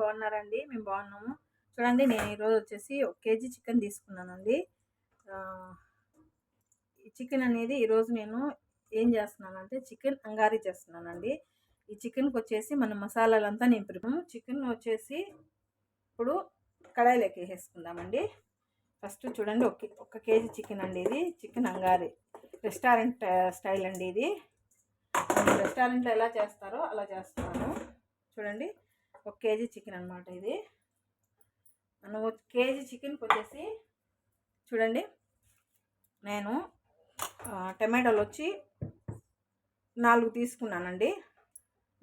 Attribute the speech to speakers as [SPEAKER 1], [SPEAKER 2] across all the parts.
[SPEAKER 1] బాగున్నారండి. మేము బాగున్నాము. చూడండి నేను ఈరోజు వచ్చేసి ఒక కేజీ చికెన్ తీసుకున్నానండి. ఈ చికెన్ అనేది ఈరోజు నేను ఏం చేస్తున్నానంటే చికెన్ అంగారీ చేస్తున్నానండి. ఈ చికెన్కి వచ్చేసి మన మసాలాలంతా నేను ప్రిపేర్ చికెన్ వచ్చేసి ఇప్పుడు కడాయిలోకి వేసుకుందామండి. ఫస్ట్ చూడండి ఒక ఒక కేజీ చికెన్ అండి ఇది. చికెన్ అంగారి రెస్టారెంట్ స్టైల్ అండి ఇది. రెస్టారెంట్లో ఎలా చేస్తారో అలా చేస్తున్నాను. చూడండి ఒక కేజీ చికెన్ అనమాట ఇది. మనం కేజీ చికెన్కి వచ్చేసి చూడండి. నేను టమాటాలు వచ్చి నాలుగు తీసుకున్నానండి.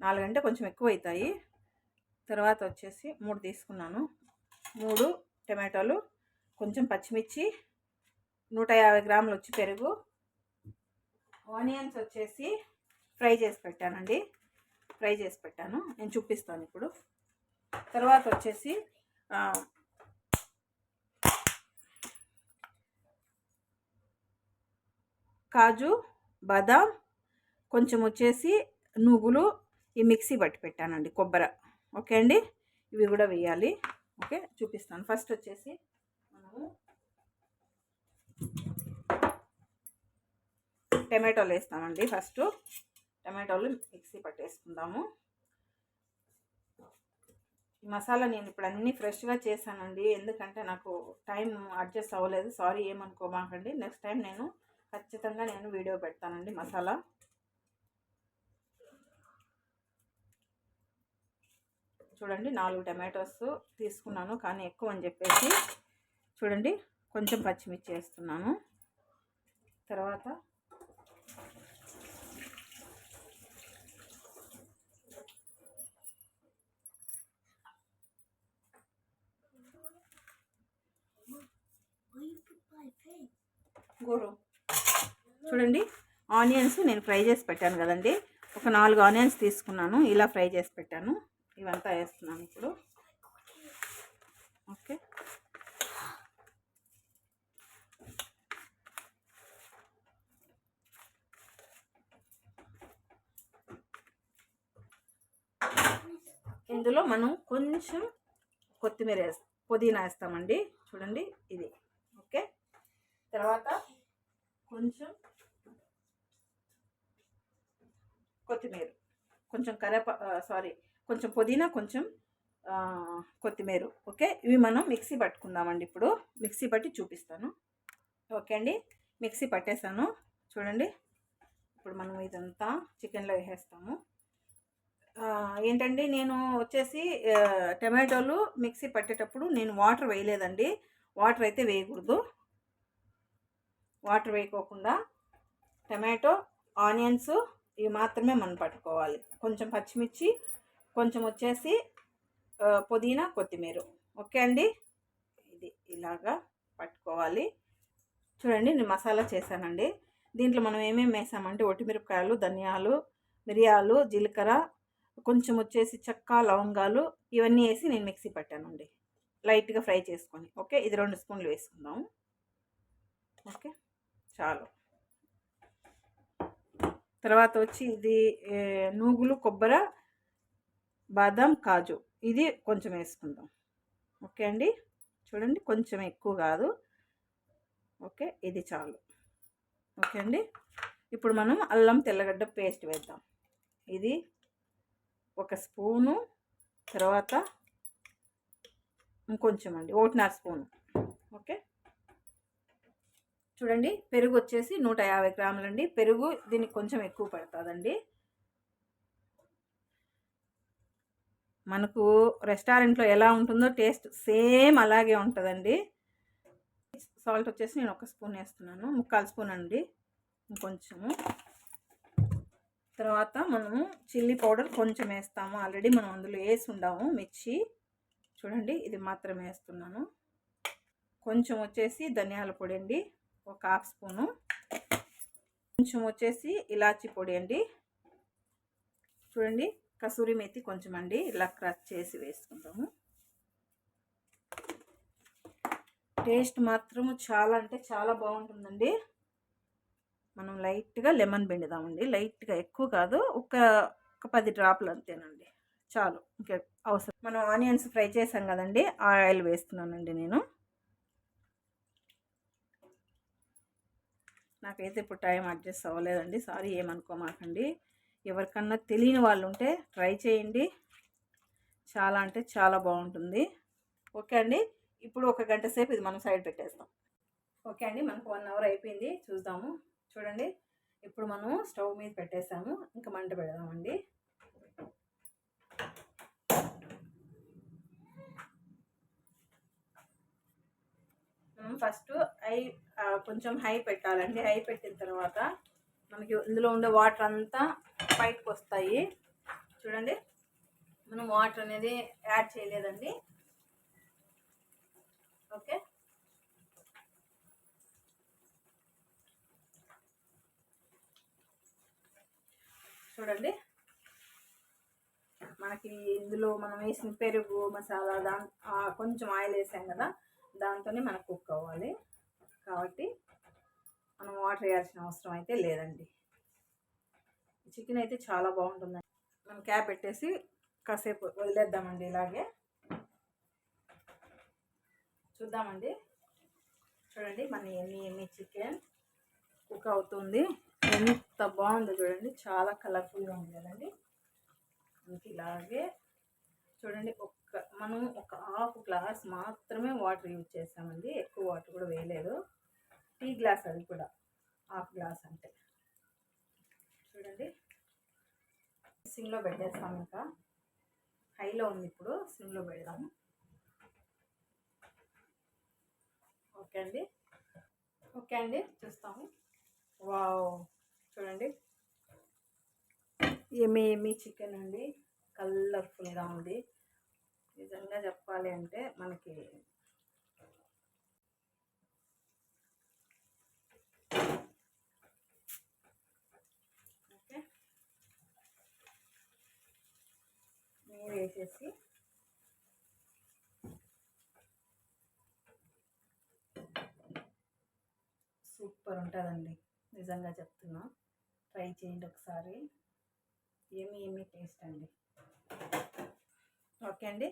[SPEAKER 1] నాలుగు అంటే కొంచెం ఎక్కువ అవుతాయి తర్వాత వచ్చేసి మూడు తీసుకున్నాను. మూడు టమాటాలు కొంచెం పచ్చిమిర్చి నూట యాభై గ్రాములు వచ్చి పెరుగు ఆనియన్స్ వచ్చేసి ఫ్రై చేసి పెట్టానండి. ఫ్రై చేసి పెట్టాను. నేను చూపిస్తాను ఇప్పుడు. తర్వాత వచ్చేసి కాజు బాదాం కొంచెం వచ్చేసి నువ్వులు ఈ మిక్సీ పట్టి పెట్టానండి కొబ్బరి. ఓకే అండి? ఇవి కూడా వేయాలి. ఓకే? చూపిస్తాను. ఫస్ట్ వచ్చేసి మనము టమాటోలు వేస్తామండి ఫస్ట్. టమాటోలు మిక్సీ పట్టేసుకుందాము. ఈ మసాలా నేను ఇప్పుడు అన్నీ ఫ్రెష్గా చేశానండి. ఎందుకంటే నాకు టైం అడ్జస్ట్ అవ్వలేదు. సారీ ఏమనుకోమాకండి. నెక్స్ట్ టైం నేను ఖచ్చితంగా నేను వీడియో పెడతానండి మసాలా. చూడండి నాలుగు టమాటోస్ తీసుకున్నాను. కానీ ఎక్కువ అని చెప్పేసి చూడండి కొంచెం పచ్చిమిర్చి వేస్తున్నాను. తర్వాత చూడండి. ఆనియన్స్ నేను ఫ్రై చేసి పెట్టాను కదండి. ఒక నాలుగు ఆనియన్స్ తీసుకున్నాను. ఇలా ఫ్రై చేసి పెట్టాను. ఇవంతా వేస్తున్నాను ఇప్పుడు. ఓకే. ఇందులో మనం కొంచెం కొత్తిమీర వేస్తాం పుదీనా వేస్తామండి. చూడండి ఇది. ఓకే. తర్వాత కొంచెం కొత్తిమీర. కొంచెం కరేప సారీ కొంచెం పుదీనా కొంచెం కొత్తిమీర. ఓకే? ఇవి మనం మిక్సీ పట్టుకుందామండి ఇప్పుడు. మిక్సీ పట్టి చూపిస్తాను. ఓకే అండి? మిక్సీ పట్టేసాను చూడండి. ఇప్పుడు మనం ఇదంతా చికెన్లో వేసేస్తాము. ఏంటండి? నేను వచ్చేసి టమాటోలు మిక్సీ పట్టేటప్పుడు నేను వాటర్ వేయలేదండి. వాటర్ అయితే వేయకూడదు. వాటర్ వేయకోకుండా టమాటో ఆనియన్స్ ఇవి మాత్రమే మనం పట్టుకోవాలి. కొంచెం పచ్చిమిర్చి కొంచెం వచ్చేసి పుదీనా కొత్తిమీర. ఓకే అండి? ఇది ఇలాగా పట్టుకోవాలి. చూడండి నేను మసాలా చేశానండి. దీంట్లో మనం ఏమేమి వేసామంటే ఒటిమిరపకాయలు ధనియాలు మిరియాలు జీలకర్ర కొంచెం వచ్చేసి చెక్క లవంగాలు ఇవన్నీ వేసి నేను మిక్సీ పట్టానండి. లైట్గా ఫ్రై చేసుకొని. ఓకే? ఇది రెండు స్పూన్లు వేసుకుందాం. ఓకే? చాలు. తర్వాత వచ్చి ఇది నూగులు కొబ్బరి బాదం కాజు. ఇది కొంచెం వేసుకుందాం. ఓకే అండి? చూడండి కొంచెం ఎక్కువ కాదు. ఓకే ఇది చాలు. ఓకే అండి? ఇప్పుడు మనం అల్లం తెల్లగడ్డ పేస్ట్ వేద్దాం. ఇది ఒక స్పూను తర్వాత ఇంకొంచెం అండి ఒకటిన్నర స్పూను. ఓకే? చూడండి పెరుగు వచ్చేసి నూట యాభై గ్రాములండి. పెరుగు దీనికి కొంచెం ఎక్కువ పడుతుందండి. మనకు రెస్టారెంట్లో ఎలా ఉంటుందో టేస్ట్ సేమ్ అలాగే ఉంటుందండి. సాల్ట్ వచ్చేసి నేను ఒక స్పూన్ వేస్తున్నాను. ముక్కాలు స్పూన్ అండి. ఇంకొంచెము. తర్వాత మనము చిల్లీ పౌడర్ కొంచెం వేస్తాము. ఆల్రెడీ మనం అందులో వేసి ఉండాము మిర్చి. చూడండి ఇది మాత్రం వేస్తున్నాను. కొంచెం వచ్చేసి ధనియాల పొడి అండి. ఒక హాఫ్ స్పూను. కొంచెం వచ్చేసి ఇలాచి పొడి అండి. చూడండి కసూరి మెతి కొంచెం అండి ఇలా క్రచ్ చేసి వేసుకుంటాము టేస్ట్ మాత్రం చాలా అంటే చాలా బాగుంటుందండి. మనం లైట్గా లెమన్ పిండుదామండి. లైట్గా ఎక్కువ కాదు ఒక ఒక పది డ్రాపులు అంతేనండి. చాలు ఇంకా అవసరం. మనం ఆనియన్స్ ఫ్రై చేసాం కదండి ఆయిల్ వేస్తున్నానండి నేను. నాకైతే ఇప్పుడు టైం అడ్జస్ట్ అవ్వలేదండి. సారీ ఏమనుకోమాకండి. ఎవరికన్నా తెలియని వాళ్ళు ఉంటే ట్రై చేయండి. చాలా అంటే చాలా బాగుంటుంది. ఓకే అండి. ఇప్పుడు ఒక గంట సేపు ఇది మనం సైడ్ పెట్టేస్తాం. ఓకే అండి. మనకు వన్ అవర్ అయిపోయింది. చూద్దాము. చూడండి. ఇప్పుడు మనం స్టవ్ మీద పెట్టేసాము. ఇంకా మంట పెడదామండి. ఫస్ట్ ఐ కొంచెం హై పెట్టాలండి. హై పెట్టిన తర్వాత మనకి ఇందులో ఉండే వాటర్ అంతా బయటకు వస్తాయి. చూడండి. మనం వాటర్ అనేది యాడ్ చేయలేదండి. ఓకే. చూడండి. మనకి ఇందులో మనం వేసిన పెరుగు మసాలా దా కొంచెం ఆయిల్ వేసాం కదా దాంతోనే మనకు కుక్ అవ్వాలి. కాబట్టి మనం వాటర్ వేయాల్సిన అవసరం అయితే లేదండి. చికెన్ అయితే చాలా బాగుంటుందండి. మనం క్యాప్ పెట్టేసి కాసేపు వదిలేద్దామండి ఇలాగే. చూద్దామండి. చూడండి మన ఎన్ని ఎన్ని చికెన్ కుక్ అవుతుంది. ఎంత బాగుందో చూడండి. చాలా కలర్ఫుల్గా ఉంది కదండి. ఇంక ఇలాగే చూడండి ఒక్క మనం ఒక హాఫ్ గ్లాస్ మాత్రమే వాటర్ యూజ్ చేసామండి ఎక్కువ వాటర్ కూడా వేయలేదు. టీ గ్లాస్ అది కూడా. హాఫ్ గ్లాస్ అంటే చూడండి. సిమ్లో పెట్టేస్తాం ఇంకా. హైలో ఉంది ఇప్పుడు. సిమ్లో పెడదాము ఓకే అండి. ఓకే అండి. చూస్తాము. వావ్. చూడండి. ఏమి ఏమి చికెన్ అండి. కలర్ఫుల్గా ఉంది. నిజంగా చెప్పాలి అంటే మనకి ఓకే. నీరు వేసేసి సూపర్ ఉంటుందండి. నిజంగా చెప్తున్నా. ట్రై చేయండి ఒకసారి. ఏమి ఏమి టేస్ట్ అండి? ఓకే అండి.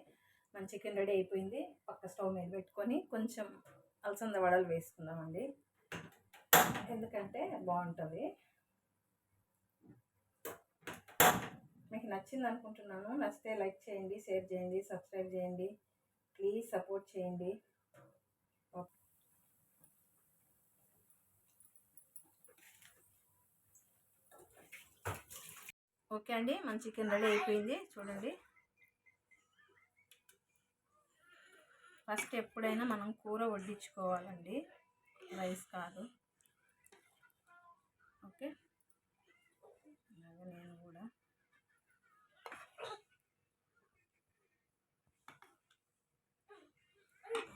[SPEAKER 1] మన చికెన్ రెడీ అయిపోయింది. పక్క స్టవ్ మీద పెట్టుకొని కొంచెం అలసంద వడలు వేసుకుందామండి. ఎందుకంటే బాగుంటుంది. మీకు నచ్చింది అనుకుంటున్నాను. నచ్చితే లైక్ చేయండి షేర్ చేయండి సబ్స్క్రైబ్ చేయండి. ప్లీజ్ సపోర్ట్ చేయండి. ఓకే అండి. మన చికెన్ రెడీ అయిపోయింది. చూడండి. ఫస్ట్ ఎప్పుడైనా మనం కూర వడ్డించుకోవాలండి. రైస్ కాదు. ఓకే. అలాగే నేను కూడా.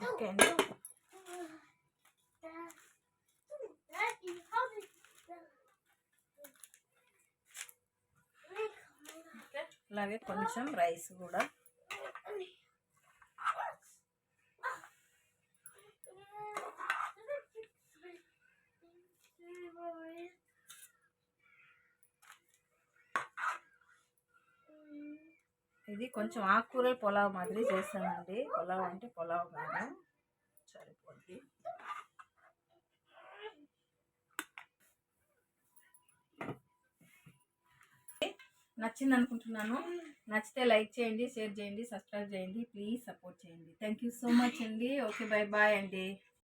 [SPEAKER 1] ఓకే అండి. అలాగే కొంచెం రైస్ కూడా. ఇది కొంచెం ఆకుకూరలు పులావ్ మాదిరి చేస్తానండి పొలావ్ అంటే పులావ్ కాదు. సరిపోద్ది. నచ్చింది అనుకుంటున్నాను నచ్చితే లైక్ చేయండి షేర్ చేయండి సబ్స్క్రైబ్ చేయండి. ప్లీజ్ సపోర్ట్ చేయండి. థ్యాంక్ యూ సో మచ్ అండి. ఓకే బాయ్ బాయ్ అండి.